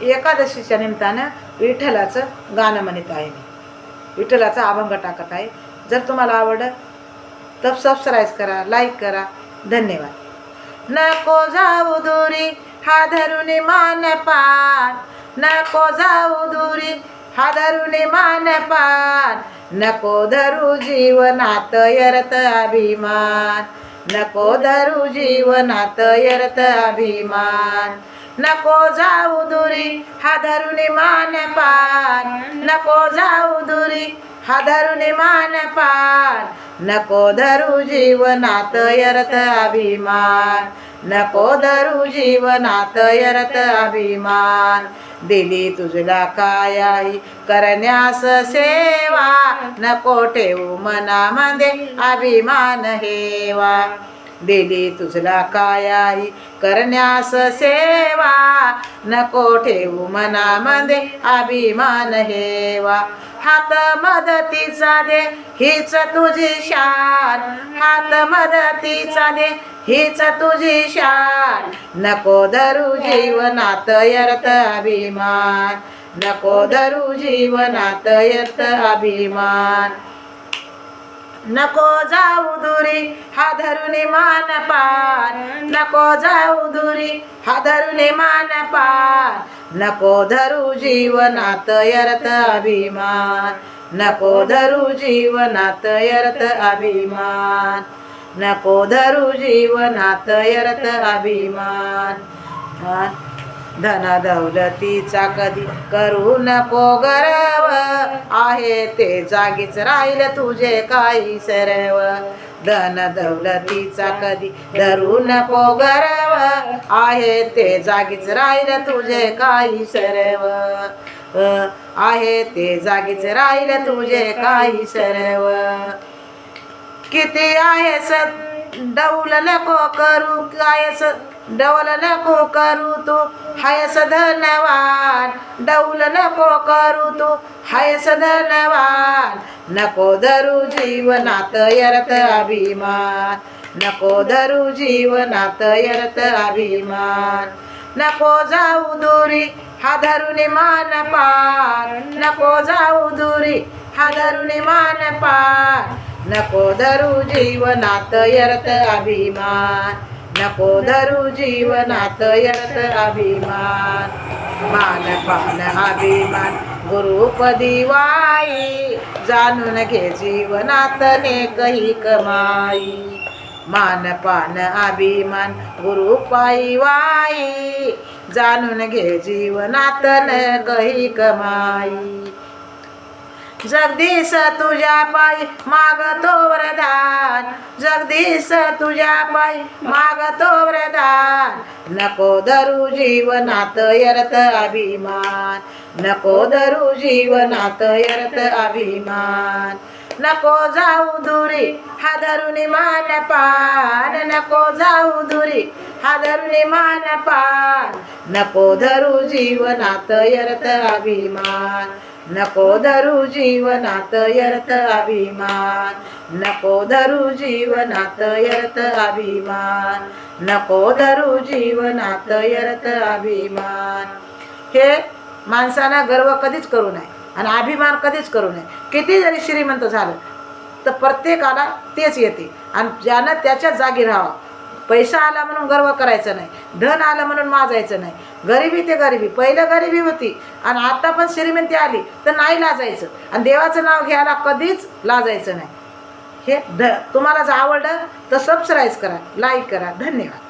एकादशीच्या निमित्तानं विठ्ठलाचं गाणं म्हणत आहे मी. विठ्ठलाचा अभंग टाकत आहे. जर तुम्हाला आवडलं तर सबस्क्राईब करा लाईक करा. धन्यवाद. नको जाऊ दुरी हा धरून मान पान नको जाऊ दुरी हा धरून मान पान नको धरू जीवनात यरत अभिमान. नको धरू जीवनात यरत अभिमान. नको जाऊ दुरी हा धरून मान पार. नको जाऊ दुरी हा धरून मान पार. नको धरू जीवनात यरत अभिमान. नको धरू जीवनात यरत अभिमान. दिली तुझला काय करण्यास सेवा. नको ठेवू मनामध्ये अभिमान हेवा. दिली तुझला कायाई. करण्यास सेवा नको ठेवू मनामध्ये अभिमान हेवा. हात मदतीचा दे हीच तुझी शान. हात मदतीचा दे हीच तुझी शान. नको धरू जीवनात यर्थ अभिमान. नको धरू जीवनात यर्थ अभिमान. नको जाऊ दुरी हा धरुणी मान पार. नको जाऊ दुरी हा धरुणी मान पार. नको धरू जीवनात यरत अभिमान. नको धरू जीवनात यरत अभिमान. नको धरू जीवनात यरत अभिमान. हा. धन दौलतीचा कधी करू नको गर्व आहे ते जागीच राहील तुझे काही सरव. धन दौलतीचा कधी धरू नको गर्व आहे ते जागीच राहील तुझे काही सरव. आहे ते जागीच राहील तुझे काही सरव. किती आहे स डौल नको करू काय स डौल नको करू तू हायस धनवान डौल नको करू तू हायस धनवान नको धरू जीवनात यरत अभिमान. नको धरू जीवनात यरत अभिमान. नको जाऊ दुरी हा धरून मान पार. नको जाऊ दुरी हा धरून मान पार. नको धरू जीवनात यरत अभिमान. नको धरू जीवनात यरत अभिमान. मान पान अभिमान. गुरुपदी वाई. जाणून घे जीवनात नेकही कमाई. मान पान अभिमान. गुरुपाई वाई. जाणून घे जीवनात कही कमाई. जगदीश तुझ्या पायी मागतो वरदान. जगदीश तुझ्या पायी मागतो वरदान. नको धरू जीवनात यरत अभिमान. नको धरू जीवनात यरत अभिमान. नको जाऊ दुरी हा धरून मान पान. नको जाऊ दुरी हा धरून मान पान. नको धरू जीवनात यरत अभिमान. नको धरू जीवनात यर्थ अभिमान. नको धरू जीवनात यर्थ अभिमान. नको धरू जीवनात यर्थ अभिमान. हे माणसानं गर्व कधीच करू नये आणि अभिमान कधीच करू नये. किती जरी श्रीमंत झालं तर प्रत्येकाला तेच येते. आणि ज्यानं त्याच्याच जागी राहावं. पैसा आला म्हणून गर्व करायचं नाही. धन आलं म्हणून माजायचं नाही. गरिबी ते गरिबी. पहिलं गरिबी होती. आणि आता पण श्रीमंती आली तर नाही लाजायचं. आणि देवाचं नाव घ्यायला कधीच लाजायचं नाही. हे ध तुम्हाला जर आवडलं तर सबस्क्राईब करा लाईक करा. धन्यवाद.